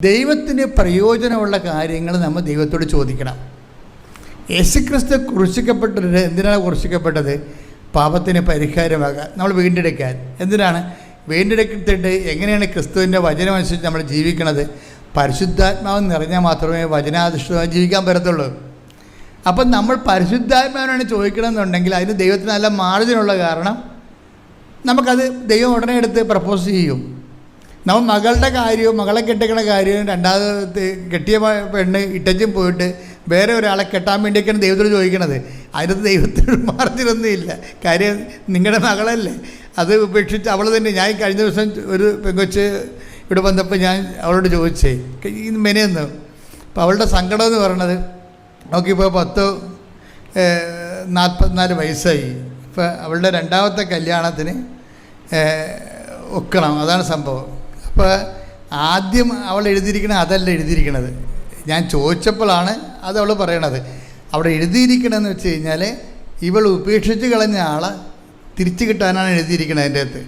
ദൈവത്തിന് പ്രയോജനമുള്ള കാര്യങ്ങൾ നമ്മൾ ദൈവത്തോട് ചോദിക്കണം. യേശുക്രിസ്തു കുറിച്ചിക്കപ്പെട്ടത് എന്തിനാണ് കുറിച്ചിക്കപ്പെട്ടത്? പാപത്തിന് പരിഹാരമാകാൻ. നമ്മൾ വീണ്ടെടുക്കാൻ. എന്തിനാണ്? വീണ്ടെടുത്തിട്ട് എങ്ങനെയാണ് ക്രിസ്തുവിന്റെ വചനമനുസരിച്ച് നമ്മൾ ജീവിക്കണത് പരിശുദ്ധാത്മാവ് നിറഞ്ഞാൽ മാത്രമേ വചനാധിഷ്ഠിതമായി ജീവിക്കാൻ പറ്റത്തുള്ളൂ. അപ്പം നമ്മൾ പരിശുദ്ധാത്മാവിനാണ് ചോദിക്കണമെന്നുണ്ടെങ്കിൽ അതിന് ദൈവത്തിന് നല്ല മാർജിനുള്ള കാരണം നമുക്കത് ദൈവം ഉടനെ എടുത്ത് പ്രപ്പോസ് ചെയ്യും. നമ്മൾ മകളുടെ കാര്യവും മകളെ കെട്ടിക്കണ കാര്യവും രണ്ടാമത് കെട്ടിയ പെണ്ണ് ഇട്ടച്ചും പോയിട്ട് വേറെ ഒരാളെ കെട്ടാൻ വേണ്ടിയൊക്കെയാണ് ദൈവത്തോട് ചോദിക്കണത്. അതിനകത്ത് ദൈവത്തിന് മാർജിനൊന്നും കാര്യം നിങ്ങളുടെ മകളല്ലേ. അത് ഉപേക്ഷിച്ച് അവൾ തന്നെ. ഞാൻ കഴിഞ്ഞ ദിവസം ഒരു പെങ്കൊച്ച് ഇവിടെ വന്നപ്പോൾ ഞാൻ അവളോട് ചോദിച്ചേ. ഈ മെനയെന്ന്. അപ്പോൾ അവളുടെ സങ്കടം എന്ന് പറയണത് നോക്കിയപ്പോൾ പത്ത് നാൽപ്പത്തിനാല് വയസ്സായി. ഇപ്പോൾ അവളുടെ രണ്ടാമത്തെ കല്യാണത്തിന് ഒക്കണം. അതാണ് സംഭവം. അപ്പോൾ ആദ്യം അവൾ എഴുതിയിരിക്കണത് അതല്ല എഴുതിയിരിക്കണത്. ഞാൻ ചോദിച്ചപ്പോഴാണ് അത് അവൾ പറയണത്. അവിടെ എഴുതിയിരിക്കണമെന്ന് വെച്ച് കഴിഞ്ഞാൽ ഇവൾ ഉപേക്ഷിച്ച് കളഞ്ഞ ആളെ തിരിച്ചു കിട്ടാനാണ് എഴുതിയിരിക്കുന്നത് അതിന്റെ അകത്ത്.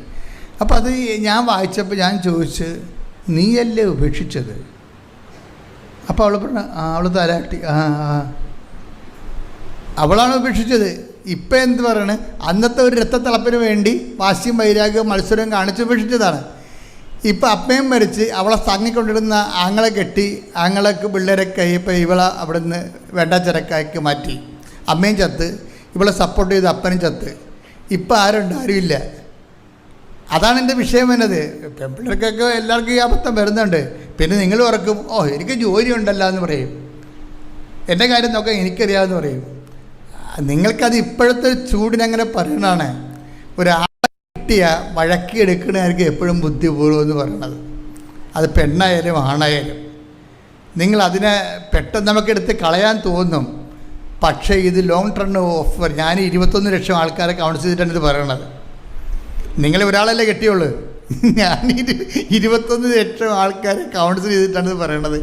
അപ്പോൾ അത് ഞാൻ വായിച്ചപ്പോൾ ഞാൻ ചോദിച്ച് നീയല്ലേ ഉപേക്ഷിച്ചത്? അപ്പോൾ അവൾ പറഞ്ഞു ആ അവൾ തലാട്ടി ആ ആ. അവളാണ് ഉപേക്ഷിച്ചത്. ഇപ്പം എന്ത് പറയണ്? അന്നത്തെ ഒരു രക്തത്തിളപ്പിന് വേണ്ടി വാശിയും വൈരാഗ്യവും മത്സരവും കാണിച്ച് ഉപേക്ഷിച്ചതാണ്. ഇപ്പം അപ്പയും മരിച്ച് അവളെ തങ്ങിക്കൊണ്ടിരുന്ന ആങ്ങളെ കെട്ടി ആങ്ങളക്ക് പിള്ളേരൊക്കെ കഴിയപ്പോൾ ഇവളെ അവിടെ നിന്ന് ചരക്കാക്കി മാറ്റി. അമ്മയും ചത്ത് ഇവളെ സപ്പോർട്ട് ചെയ്ത് അപ്പനും ചത്ത്. ഇപ്പം ആരുണ്ട്? ആരുമില്ല. അതാണ് എന്റെ വിഷയം എന്നത്. പെൺപിള്ളേർക്കൊക്കെ എല്ലാവർക്കും ഈ അബദ്ധം വരുന്നുണ്ട്. പിന്നെ നിങ്ങൾ ഉറക്കും ഓ എനിക്ക് ജോലി ഉണ്ടല്ല എന്ന് പറയും. എന്റെ കാര്യം നോക്കാൻ എനിക്കറിയാമെന്ന് പറയും. നിങ്ങൾക്കത് ഇപ്പോഴത്തെ ചൂടിനങ്ങനെ പറയണതാണ്. ഒരാളെ കിട്ടിയ വഴക്കി എടുക്കണമായിരിക്കും എപ്പോഴും ബുദ്ധിപൂർവം എന്ന് പറയണത്. അത് പെണ്ണായാലും ആണായാലും. നിങ്ങൾ അതിനെ പെട്ടെന്ന് നമുക്കെടുത്ത് കളയാൻ തോന്നും. പക്ഷേ ഇത് ലോങ് ടേൺ ഓഫർ ഞാൻ ഇരുപത്തൊന്ന് ലക്ഷം ആൾക്കാരെ കൗൺസിൽ ചെയ്തിട്ടാണ് ഇത് പറയണത്. നിങ്ങൾ ഒരാളല്ലേ കെട്ടിയുള്ളൂ? ഞാൻ ഇരു ഇരുപത്തൊന്ന് ലക്ഷം ആൾക്കാരെ കൗൺസിൽ ചെയ്തിട്ടാണ് ഇത് പറയണത്.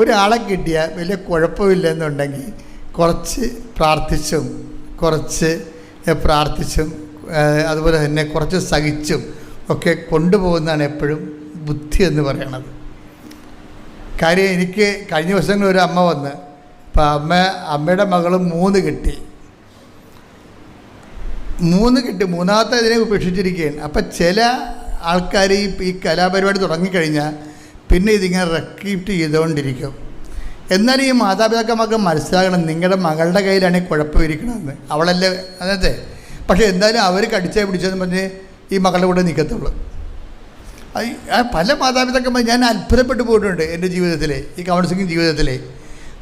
ഒരാളെ കിട്ടിയാൽ വലിയ കുഴപ്പമില്ലെന്നുണ്ടെങ്കിൽ കുറച്ച് പ്രാർത്ഥിച്ചും കുറച്ച് പ്രാർത്ഥിച്ചും അതുപോലെ തന്നെ കുറച്ച് സഹിച്ചും ഒക്കെ കൊണ്ടുപോകുന്നതാണ് എപ്പോഴും ബുദ്ധി എന്ന് പറയണത്. കാര്യം എനിക്ക് കഴിഞ്ഞ ദിവസങ്ങളിൽ ഒരു അമ്മ വന്ന് അപ്പം അമ്മ അമ്മയുടെ മകൾ മൂന്ന് കിട്ടി. മൂന്ന് കിട്ടി മൂന്നാമത്തെ ഇതിനെ ഉപേക്ഷിച്ചിരിക്കുകയാണ്. അപ്പം ചില ആൾക്കാർ ഈ ഈ കലാപരിപാടി തുടങ്ങിക്കഴിഞ്ഞാൽ പിന്നെ ഇതിങ്ങനെ റെക്കീപ്റ്റ് ചെയ്തുകൊണ്ടിരിക്കും എന്നാൽ ഈ മാതാപിതാക്കന്മാർക്ക് മനസ്സിലാകണം നിങ്ങളുടെ മകളുടെ കയ്യിലാണ് ഈ കുഴപ്പമിരിക്കണമെന്ന് അവളല്ലേ അതെ. പക്ഷേ എന്തായാലും അവർ കടിച്ചേ പിടിച്ചതെന്ന് പറഞ്ഞ് ഈ മകളുടെ കൂടെ നിൽക്കത്തുള്ളൂ പല മാതാപിതാക്കന്മാർ ഞാൻ അത്ഭുതപ്പെട്ടു പോയിട്ടുണ്ട് എന്റെ ജീവിതത്തിലെ ഈ കൗൺസിലിംഗ് ജീവിതത്തിലെ.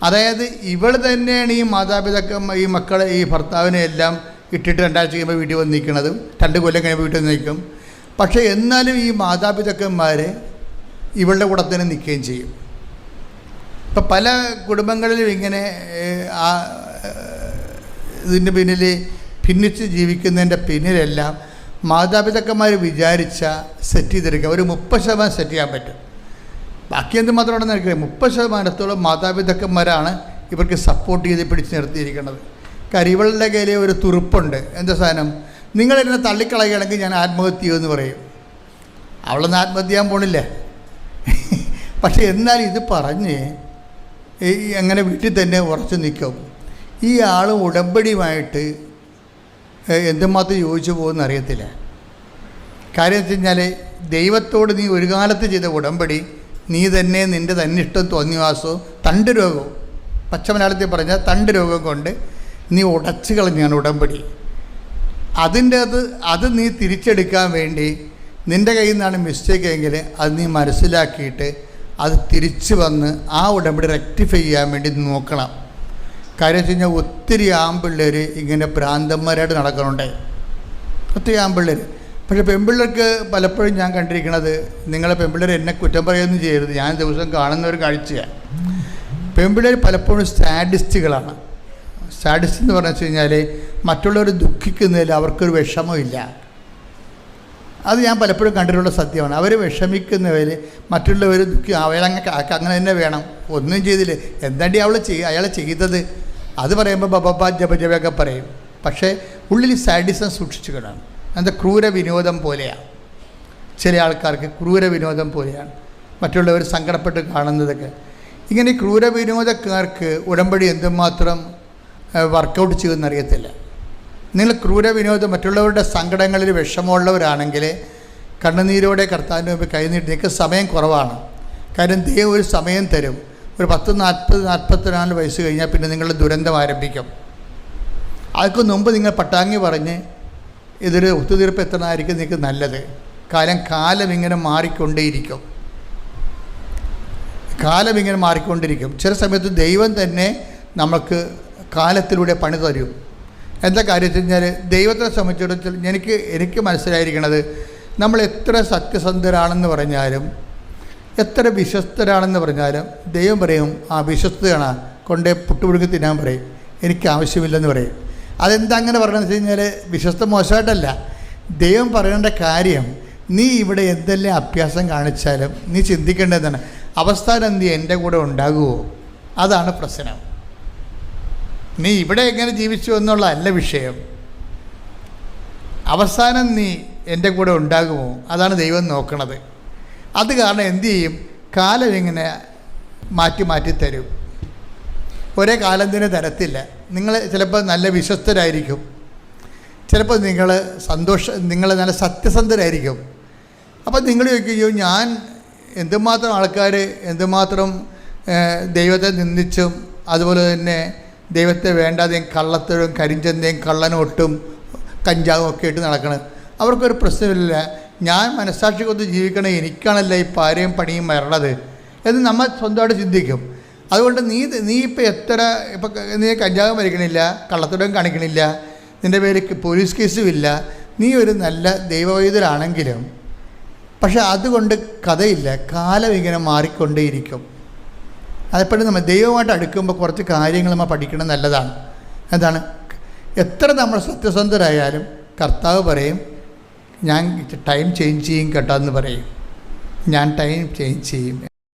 അതായത് ഇവൾ തന്നെയാണ് ഈ മാതാപിതാക്കന്മാർ ഈ മക്കളെ ഈ ഭർത്താവിനെ എല്ലാം ഇട്ടിട്ട് രണ്ടാഴ്ച കഴിയുമ്പോൾ വീട്ടിൽ വന്ന് നിൽക്കുന്നതും രണ്ട് കൊല്ലം കഴിയുമ്പോൾ വീട്ടിൽ നിൽക്കും പക്ഷേ എന്നാലും ഈ മാതാപിതാക്കന്മാർ ഇവളുടെ കൂടെ തന്നെ നിൽക്കുകയും ചെയ്യും. ഇപ്പം പല കുടുംബങ്ങളിലും ഇങ്ങനെ ഇതിന്റെ പിന്നിൽ ഭിന്നിച്ച് ജീവിക്കുന്നതിന്റെ പിന്നിലെല്ലാം മാതാപിതാക്കന്മാർ വിചാരിച്ച സെറ്റ് ചെയ്തെടുക്കുക ഒരു മുപ്പത് ശതമാനം സെറ്റ് ചെയ്യാൻ പറ്റും. ബാക്കി എന്ത് മാത്രമാണെന്ന് എനിക്കറിയാം മുപ്പത് ശതമാനത്തോളം മാതാപിതാക്കന്മാരാണ് ഇവർക്ക് സപ്പോർട്ട് ചെയ്ത് പിടിച്ച് നിർത്തിയിരിക്കുന്നത്. കാര്യം ഇവളുടെ കയ്യിൽ ഒരു തുറുപ്പുണ്ട്. എന്താ സാധനം? നിങ്ങൾ എന്നെ തള്ളിക്കളയുകയാണെങ്കിൽ ഞാൻ ആത്മഹത്യ ചെയ്യുമെന്ന് പറയും. അവളൊന്നും ആത്മഹത്യ ചെയ്യാൻ പോണില്ല. പക്ഷേ എന്നാൽ ഇത് പറഞ്ഞ് അങ്ങനെ വീട്ടിൽ തന്നെ ഉറച്ചു നിൽക്കും. ഈ ആൾ ഉടമ്പടിയുമായിട്ട് എന്തുമാത്രം യോജിച്ചു പോകുമെന്ന് അറിയത്തില്ല. കാര്യം വെച്ച് കഴിഞ്ഞാൽ ദൈവത്തോട് നീ ഒരു കാലത്ത് ചെയ്ത ഉടമ്പടി നീ തന്നെ നിന്റെ തന്നിഷ്ടം തോന്നിവാസവും തണ്ട് രോഗവും പച്ച മലയാളത്തിൽ പറഞ്ഞാൽ തണ്ട് രോഗം കൊണ്ട് നീ ഉടച്ചു കളഞ്ഞാണ് ഉടമ്പടി. അതിന്റെ അത് അത് നീ തിരിച്ചെടുക്കാൻ വേണ്ടി നിന്റെ കയ്യിൽ നിന്നാണ് മിസ്റ്റേക്ക് എങ്കിൽ അത് നീ മനസ്സിലാക്കിയിട്ട് അത് തിരിച്ചു വന്ന് ആ ഉടമ്പടി റെക്ടിഫൈ ചെയ്യാൻ വേണ്ടി നോക്കണം. കാര്യം വെച്ച് കഴിഞ്ഞാൽ ഒത്തിരി ആമ്പിള്ളേർ ഇങ്ങനെ ഭ്രാന്തന്മാരായിട്ട് നടക്കുന്നുണ്ട് ഒത്തിരി ആമ്പിള്ളേർ പക്ഷേ പെൺപിള്ളേർക്ക് പലപ്പോഴും ഞാൻ കണ്ടിരിക്കുന്നത് നിങ്ങളെ പെൺപിള്ളേർ എന്നെ കുറ്റം പറയുകയൊന്നും ചെയ്യരുത്. ഞാൻ ദിവസം കാണുന്ന ഒരു കാഴ്ചയാണ് പെൺപിള്ളേർ പലപ്പോഴും സാഡിസ്റ്റുകളാണ്. സാഡിസ്റ്റ് എന്ന് പറഞ്ഞു വെച്ച് കഴിഞ്ഞാൽ മറ്റുള്ളവർ ദുഃഖിക്കുന്നതിൽ അവർക്കൊരു വിഷമമില്ല അത് ഞാൻ പലപ്പോഴും കണ്ടിട്ടുള്ള സത്യമാണ്. അവർ വിഷമിക്കുന്നവർ മറ്റുള്ളവർ ദുഃഖി അയാളങ്ങനെ അങ്ങനെ തന്നെ വേണം. ഒന്നും ചെയ്തില്ലേ. എന്താണ്ടി അവൾ ചെയ്യുക അയാൾ ചെയ്തത്? അത് പറയുമ്പോൾ ബബബ ജപജപയൊക്കെ പറയും. പക്ഷേ ഉള്ളിൽ സാഡിസം സൂക്ഷിച്ചു കിടാണ് അത് ക്രൂര വിനോദം പോലെയാണ് ചില ആൾക്കാർക്ക് ക്രൂര വിനോദം പോലെയാണ്. മറ്റുള്ളവർ സങ്കടപ്പെട്ട് കാണുന്നതൊക്കെ. ഇങ്ങനെ ക്രൂര വിനോദക്കാർക്ക് ഉടമ്പടി എന്തുമാത്രം വർക്കൗട്ട് ചെയ്യുമെന്നറിയത്തില്ല. നിങ്ങൾ ക്രൂര വിനോദം മറ്റുള്ളവരുടെ സങ്കടങ്ങളിൽ വിഷമമുള്ളവരാണെങ്കിൽ കണ്ണുനീരോടെ കർത്താവിന്റെ മുമ്പ് കൈനീട്ടി. നിങ്ങൾക്ക് സമയം കുറവാണ്. കാര്യം ദൈവം ഒരു സമയം തരും. ഒരു പത്ത് നാൽപ്പത് നാൽപ്പത്തിനാല് വയസ്സ് കഴിഞ്ഞാൽ പിന്നെ നിങ്ങളുടെ ദുരന്തം ആരംഭിക്കും. അതിന് മുമ്പ് നിങ്ങൾ പട്ടാങ്ങി പറഞ്ഞ് ഇതൊരു ഒത്തുതീർപ്പ് എത്തണമായിരിക്കും നിങ്ങൾക്ക് നല്ലത്. കാലം കാലം ഇങ്ങനെ മാറിക്കൊണ്ടേയിരിക്കും. കാലം ഇങ്ങനെ മാറിക്കൊണ്ടിരിക്കും. ചില സമയത്ത് ദൈവം തന്നെ നമുക്ക് കാലത്തിലൂടെ പണി തരും. എന്താ കാര്യത്തിൽ കഴിഞ്ഞാൽ ദൈവത്തെ സംബന്ധിച്ചിടത്തോളം എനിക്ക് എനിക്ക് മനസ്സിലായിരിക്കണത് നമ്മൾ എത്ര സത്യസന്ധരാണെന്ന് പറഞ്ഞാലും എത്ര വിശ്വസ്തരാണെന്ന് പറഞ്ഞാലും ദൈവം പറയും ആ വിശ്വസ്തയാണ് കൊണ്ടേ പുട്ടുപുഴുക്ക് തിന്നാൻ പറയും. എനിക്ക് ആവശ്യമില്ലെന്ന് പറയും. അതെന്താ അങ്ങനെ പറയണമെന്ന് വെച്ച് കഴിഞ്ഞാൽ വിശ്വസ്ത മോശമായിട്ടല്ല. ദൈവം പറയേണ്ട കാര്യം നീ ഇവിടെ എന്തെല്ലാം അഭ്യാസം കാണിച്ചാലും നീ ചിന്തിക്കേണ്ടതാണ്. അവസ്ഥാനം നീ എന്റെ കൂടെ ഉണ്ടാകുമോ അതാണ് പ്രശ്നം. നീ ഇവിടെ എങ്ങനെ ജീവിച്ചു എന്നുള്ള അല്ല വിഷയം. അവസാനം നീ എന്റെ കൂടെ ഉണ്ടാകുമോ? അതാണ് ദൈവം നോക്കണത്. അത് കാരണം എന്തു ചെയ്യും? കാലം ഇങ്ങനെ മാറ്റി മാറ്റി തരും. ഒരേ കാലം തന്നെ തരത്തില്ല. നിങ്ങൾ ചിലപ്പോൾ നല്ല വിശ്വസ്തരായിരിക്കും. ചിലപ്പോൾ നിങ്ങൾ സന്തോഷ നിങ്ങൾ നല്ല സത്യസന്ധരായിരിക്കും. അപ്പോൾ നിങ്ങൾ ചോദിക്കുകയോ ഞാൻ എന്തുമാത്രം ആൾക്കാർ എന്തുമാത്രം ദൈവത്തെ നിന്ദിച്ചും അതുപോലെ തന്നെ ദൈവത്തെ വേണ്ടാതെയും കള്ളത്തഴും കരിഞ്ചന്തയും കള്ളനോട്ടും കഞ്ചാവും ഒക്കെ ഇട്ട് നടക്കണം. അവർക്കൊരു പ്രശ്നമില്ല. ഞാൻ മനസ്സാക്ഷി കൊണ്ട് ജീവിക്കണേ എനിക്കാണല്ലോ ഈ പാരയും പണിയും വരണത് എന്ന് നമ്മൾ സ്വന്തമായിട്ട് ചിന്തിക്കും. അതുകൊണ്ട് നീ നീ ഇപ്പോൾ എത്ര ഇപ്പം നീ കഞ്ചാവും മരിക്കണില്ല കള്ളത്തുടം കാണിക്കണില്ല നിന്റെ പേര് പോലീസ് കേസും ഇല്ല. നീ ഒരു നല്ല ദൈവവൈദ്യരാണെങ്കിലും പക്ഷെ അതുകൊണ്ട് കഥയില്ല. കാലം ഇങ്ങനെ മാറിക്കൊണ്ടേയിരിക്കും. അതെപ്പോഴും നമ്മൾ ദൈവമായിട്ട് അടുക്കുമ്പോൾ കുറച്ച് കാര്യങ്ങൾ നമ്മൾ പഠിക്കണം നല്ലതാണ്. എന്താണ്? എത്ര നമ്മൾ സത്യസന്ധരായാലും കർത്താവ് പറയും ഞാൻ ടൈം ചേഞ്ച് ചെയ്യും കേട്ടോ എന്ന് പറയും. ഞാൻ ടൈം ചേഞ്ച് ചെയ്യും.